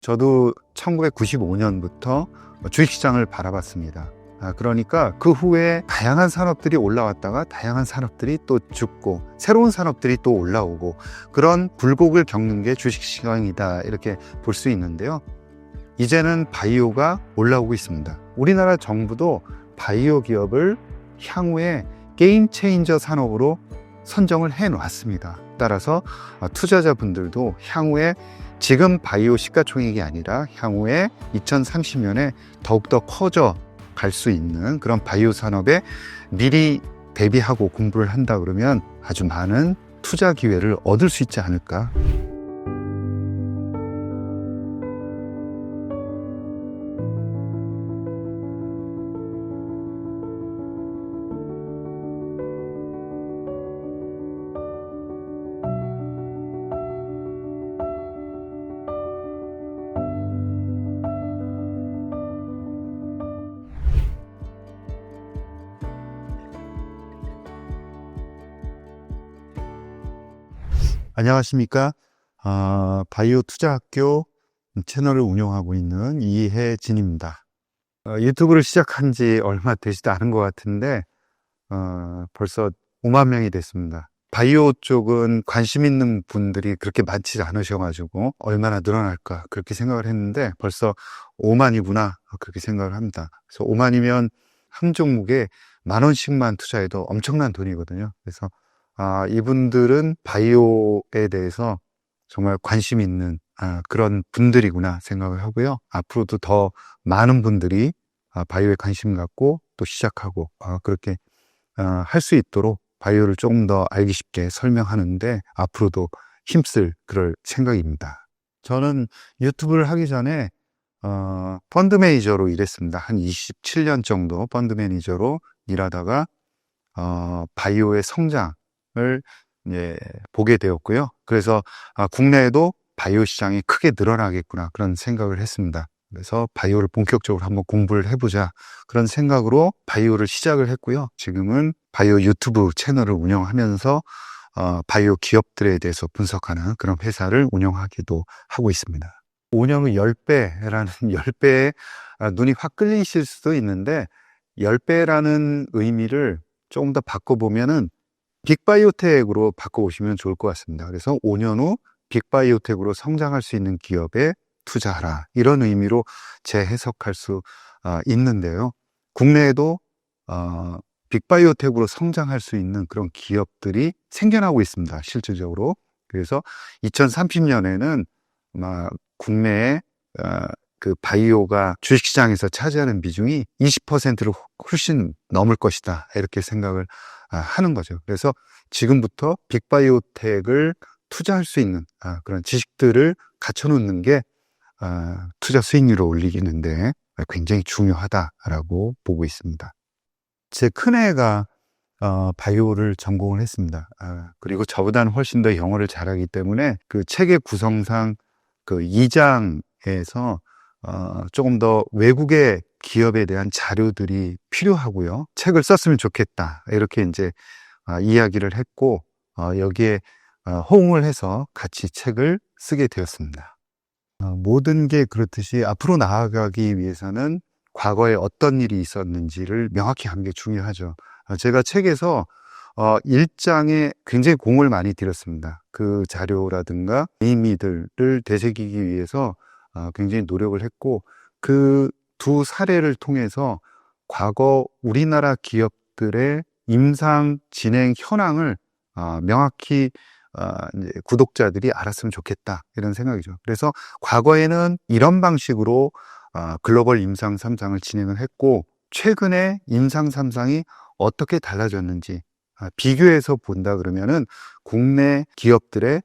저도 1995년부터 주식시장을 바라봤습니다. 아, 그러니까 그 후에 다양한 산업들이 올라왔다가 다양한 산업들이 또 죽고 새로운 산업들이 또 올라오고 그런 굴곡을 겪는 게 주식시장이다 이렇게 볼 수 있는데요. 이제는 바이오가 올라오고 있습니다. 우리나라 정부도 바이오 기업을 향후에 게임 체인저 산업으로 선정을 해 놨습니다. 따라서 어, 투자자분들도 향후에 지금 바이오 시가총액이 아니라 향후에 2030년에 더욱더 커져 갈 수 있는 그런 바이오 산업에 미리 대비하고 공부를 한다 그러면 아주 많은 투자 기회를 얻을 수 있지 않을까. 안녕하십니까. 아, 바이오 투자학교 채널을 운영하고 있는 이혜진입니다. 어, 유튜브를 시작한 지 얼마 되지도 않은 것 같은데, 어, 벌써 5만 명이 됐습니다. 바이오 쪽은 관심 있는 분들이 그렇게 많지 않으셔가지고, 얼마나 늘어날까, 그렇게 생각을 했는데, 벌써 5만이구나, 그렇게 생각을 합니다. 그래서 5만이면 한 종목에 만 원씩만 투자해도 엄청난 돈이거든요. 그래서 아, 이분들은 바이오에 대해서 정말 관심 있는 아, 그런 분들이구나 생각을 하고요. 앞으로도 더 많은 분들이 아, 바이오에 관심 갖고 또 시작하고 아, 그렇게 아, 할 수 있도록 바이오를 조금 더 알기 쉽게 설명하는데 앞으로도 힘쓸 그럴 생각입니다. 저는 유튜브를 하기 전에 어, 펀드 매니저로 일했습니다. 한 27년 정도 펀드 매니저로 일하다가 어, 바이오의 성장 을 이제 보게 되었고요. 그래서 아, 국내에도 바이오 시장이 크게 늘어나겠구나 그런 생각을 했습니다. 그래서 바이오를 본격적으로 한번 공부를 해보자 그런 생각으로 바이오를 시작을 했고요. 지금은 바이오 유튜브 채널을 운영하면서 어, 바이오 기업들에 대해서 분석하는 그런 회사를 운영하기도 하고 있습니다. 5년 후 10배라는 10배에 아, 눈이 확 끌리실 수도 있는데 10배라는 의미를 조금 더 바꿔보면은 빅바이오텍으로 바꿔보시면 좋을 것 같습니다. 그래서 5년 후 빅바이오텍으로 성장할 수 있는 기업에 투자하라. 이런 의미로 재해석할 수 아, 있는데요. 국내에도 어, 빅바이오텍으로 성장할 수 있는 그런 기업들이 생겨나고 있습니다. 실질적으로. 그래서 2030년에는 아마 국내에 어, 그 바이오가 주식시장에서 차지하는 비중이 20%를 훨씬 넘을 것이다. 이렇게 생각을 아, 하는 거죠. 그래서 지금부터 빅바이오텍을 투자할 수 있는 아, 그런 지식들을 갖춰놓는 게 아, 투자 수익률을 올리기는데 굉장히 중요하다라고 보고 있습니다. 제 큰애가 어, 바이오를 전공을 했습니다. 그리고 저보다는 훨씬 더 영어를 잘하기 때문에 그 책의 구성상 그 2장에서 어, 조금 더 외국의 기업에 대한 자료들이 필요하고요. 책을 썼으면 좋겠다. 이렇게 이제 아, 이야기를 했고, 어, 여기에 어, 호응을 해서 같이 책을 쓰게 되었습니다. 어, 모든 게 그렇듯이 앞으로 나아가기 위해서는 과거에 어떤 일이 있었는지를 명확히 하는 게 중요하죠. 어, 제가 책에서 어, 1장에 굉장히 공을 많이 들였습니다. 그 자료라든가 의미들을 되새기기 위해서 어, 굉장히 노력을 했고 그 두 사례를 통해서 과거 우리나라 기업들의 임상 진행 현황을 어, 명확히 어, 구독자들이 알았으면 좋겠다 이런 생각이죠. 그래서 과거에는 이런 방식으로 어, 글로벌 임상 3상을 진행을 했고 최근에 임상 3상이 어떻게 달라졌는지 아, 비교해서 본다 그러면은 국내 기업들의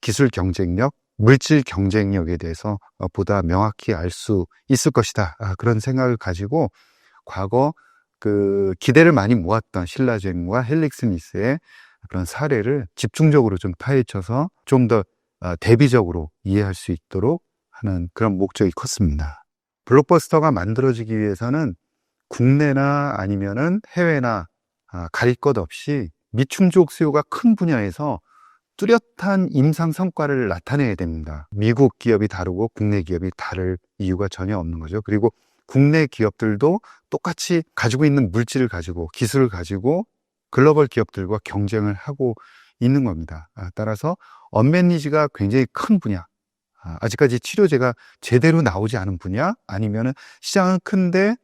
기술 경쟁력, 물질 경쟁력에 대해서 어, 보다 명확히 알 수 있을 것이다. 아, 그런 생각을 가지고 과거 그 기대를 많이 모았던 신라젠과 헬릭스미스의 그런 사례를 집중적으로 좀 파헤쳐서 좀더 어, 대비적으로 이해할 수 있도록 하는 그런 목적이 컸습니다. 블록버스터가 만들어지기 위해서는 국내나 아니면은 해외나 아, 가릴 것 없이 미충족 수요가 큰 분야에서 뚜렷한 임상 성과를 나타내야 됩니다. 미국 기업이 다르고 국내 기업이 다를 이유가 전혀 없는 거죠. 그리고 국내 기업들도 똑같이 가지고 있는 물질을 가지고 기술을 가지고 글로벌 기업들과 경쟁을 하고 있는 겁니다. 아, 따라서 언맨 니즈가 굉장히 큰 분야. 아, 아직까지 치료제가 제대로 나오지 않은 분야 아니면은 시장은 큰데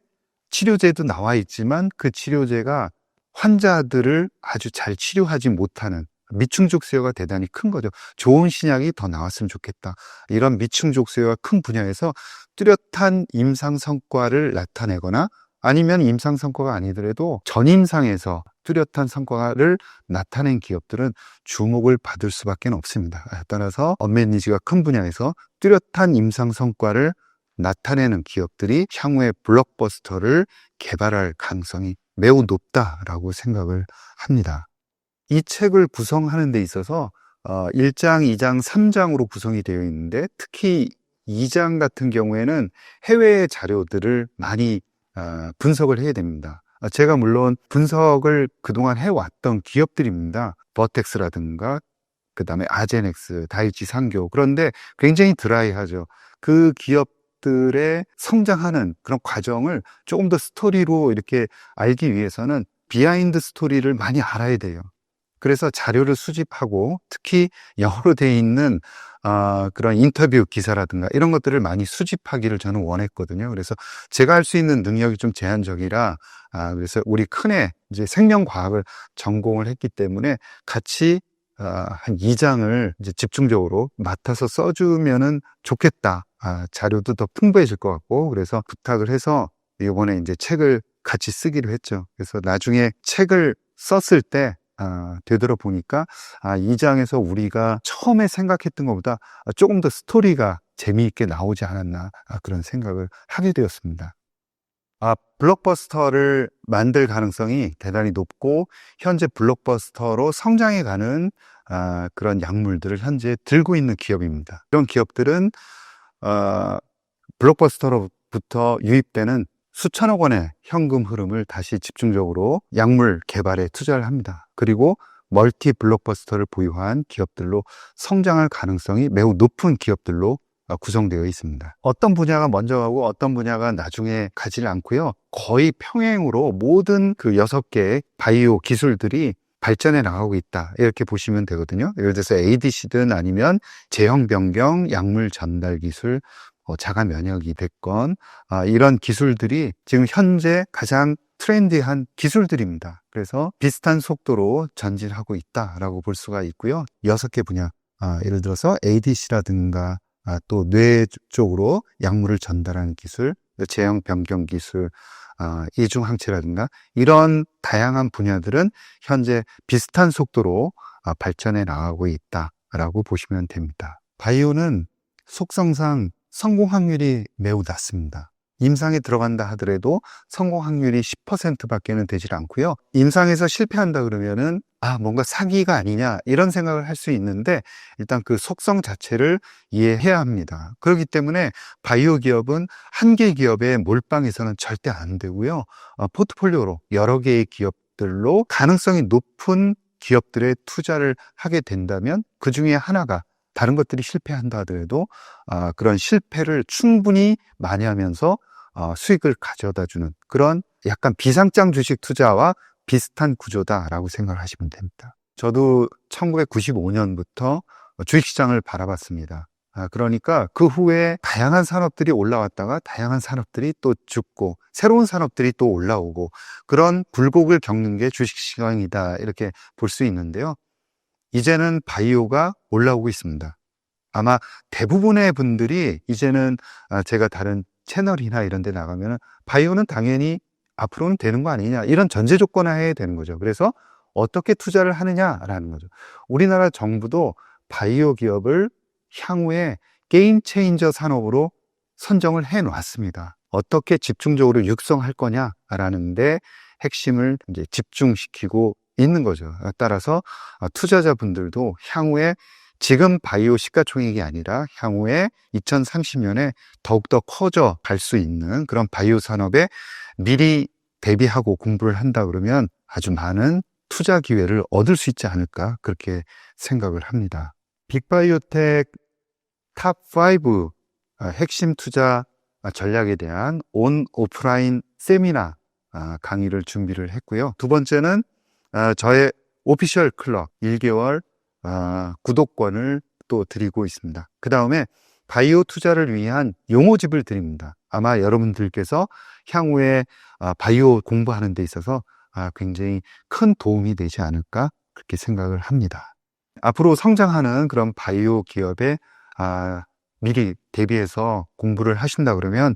치료제도 나와 있지만 그 치료제가 환자들을 아주 잘 치료하지 못하는 미충족 수요가 대단히 큰 거죠. 좋은 신약이 더 나왔으면 좋겠다. 이런 미충족 수요가 큰 분야에서 뚜렷한 임상 성과를 나타내거나 아니면 임상 성과가 아니더라도 전임상에서 뚜렷한 성과를 나타낸 기업들은 주목을 받을 수밖에 없습니다. 따라서 언맨 니즈가 큰 분야에서 뚜렷한 임상 성과를 나타내는 기업들이 향후에 블록버스터를 개발할 가능성이 매우 높다라고 생각을 합니다. 이 책을 구성하는 데 있어서 어, 1장, 2장, 3장으로 구성이 되어 있는데 특히 2장 같은 경우에는 해외 자료들을 많이 어, 분석을 해야 됩니다. 어, 제가 물론 분석을 그동안 해왔던 기업들입니다. 버텍스라든가 그 다음에 아제넥스, 다이치 상교 그런데 굉장히 드라이하죠. 그 기업들의 성장하는 그런 과정을 조금 더 스토리로 이렇게 알기 위해서는 비하인드 스토리를 많이 알아야 돼요. 그래서 자료를 수집하고 특히 영어로 돼 있는 어, 그런 인터뷰 기사라든가 이런 것들을 많이 수집하기를 저는 원했거든요. 그래서 제가 할 수 있는 능력이 좀 제한적이라 아, 그래서 우리 큰애 이제 생명과학을 전공을 했기 때문에 같이 아, 한 2장을 이제 집중적으로 맡아서 써주면은 좋겠다. 아, 자료도 더 풍부해질 것 같고 그래서 부탁을 해서 이번에 이제 책을 같이 쓰기로 했죠. 그래서 나중에 책을 썼을 때 아, 되돌아보니까 아, 이 장에서 우리가 처음에 생각했던 것보다 조금 더 스토리가 재미있게 나오지 않았나 아, 그런 생각을 하게 되었습니다. 아, 블록버스터를 만들 가능성이 대단히 높고 현재 블록버스터로 성장해 가는 아, 그런 약물들을 현재 들고 있는 기업입니다. 이런 기업들은 어, 블록버스터로부터 유입되는 수천억 원의 현금 흐름을 다시 집중적으로 약물 개발에 투자를 합니다. 그리고 멀티 블록버스터를 보유한 기업들로 성장할 가능성이 매우 높은 기업들로 구성되어 있습니다. 어떤 분야가 먼저 가고 어떤 분야가 나중에 가지를 않고요. 거의 평행으로 모든 그 여섯 개의 바이오 기술들이 발전해 나가고 있다. 이렇게 보시면 되거든요. 예를 들어서 ADC든 아니면 제형 변경, 약물 전달 기술, 어, 자가 면역이 됐건 아, 이런 기술들이 지금 현재 가장 트렌디한 기술들입니다. 그래서 비슷한 속도로 전진하고 있다라고 볼 수가 있고요. 여섯 개 분야, 아, 예를 들어서 ADC라든가 아, 또뇌 쪽으로 약물을 전달하는 기술, 제형 변경 기술, 아, 이중 항체라든가 이런 다양한 분야들은 현재 비슷한 속도로 아, 발전해 나가고 있다라고 보시면 됩니다. 바이오는 속성상 성공 확률이 매우 낮습니다. 임상에 들어간다 하더라도 성공 확률이 10%밖에는 되질 않고요. 임상에서 실패한다 그러면은 아 뭔가 사기가 아니냐 이런 생각을 할 수 있는데 일단 그 속성 자체를 이해해야 합니다. 그렇기 때문에 바이오 기업은 한 개 기업의 몰빵에서는 절대 안 되고요. 어, 포트폴리오로 여러 개의 기업들로 가능성이 높은 기업들의 투자를 하게 된다면 그 중에 하나가 다른 것들이 실패한다 하더라도 아, 그런 실패를 충분히 많이 하면서 어, 수익을 가져다 주는 그런 약간 비상장 주식 투자와 비슷한 구조다라고 생각을 하시면 됩니다. 저도 1995년부터 주식시장을 바라봤습니다. 아, 그러니까 그 후에 다양한 산업들이 올라왔다가 다양한 산업들이 또 죽고 새로운 산업들이 또 올라오고 그런 굴곡을 겪는 게 주식시장이다 이렇게 볼 수 있는데요. 이제는 바이오가 올라오고 있습니다. 아마 대부분의 분들이 이제는 아, 제가 다른 채널이나 이런 데 나가면 바이오는 당연히 앞으로는 되는 거 아니냐 이런 전제 조건 하에 되는 거죠. 그래서 어떻게 투자를 하느냐라는 거죠. 우리나라 정부도 바이오 기업을 향후에 게임 체인저 산업으로 선정을 해 놨습니다. 어떻게 집중적으로 육성할 거냐라는데 핵심을 이제 집중시키고 있는 거죠. 따라서 아, 투자자분들도 향후에 지금 바이오 시가총액이 아니라 향후에 2030년에 더욱더 커져 갈 수 있는 그런 바이오 산업에 미리 대비하고 공부를 한다 그러면 아주 많은 투자 기회를 얻을 수 있지 않을까 그렇게 생각을 합니다. 빅바이오텍 탑5 아, 핵심 투자 전략에 대한 온 오프라인 세미나 아, 강의를 준비를 했고요. 두 번째는 아, 저의 오피셜 클럽 1개월 아, 구독권을 또 드리고 있습니다. 그 다음에 바이오 투자를 위한 용어집을 드립니다. 아마 여러분들께서 향후에 아, 바이오 공부하는 데 있어서 아, 굉장히 큰 도움이 되지 않을까 그렇게 생각을 합니다. 앞으로 성장하는 그런 바이오 기업에 아, 미리 대비해서 공부를 하신다 그러면 아,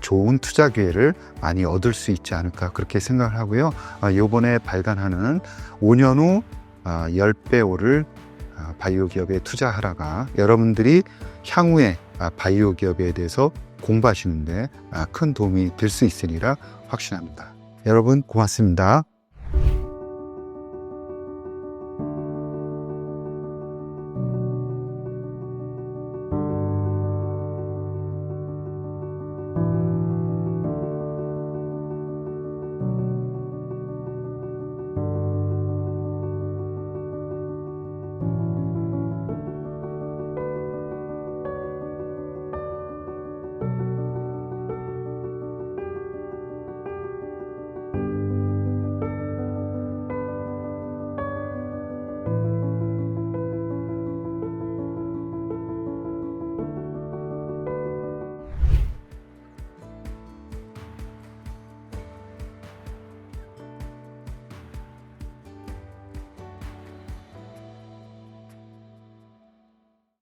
좋은 투자 기회를 많이 얻을 수 있지 않을까 그렇게 생각을 하고요. 아, 이번에 발간하는 5년 후 아, 10배 오를 아, 바이오 기업에 투자하라가 여러분들이 향후에 아, 바이오 기업에 대해서 공부하시는데 아, 큰 도움이 될 수 있으리라 확신합니다. 여러분 고맙습니다.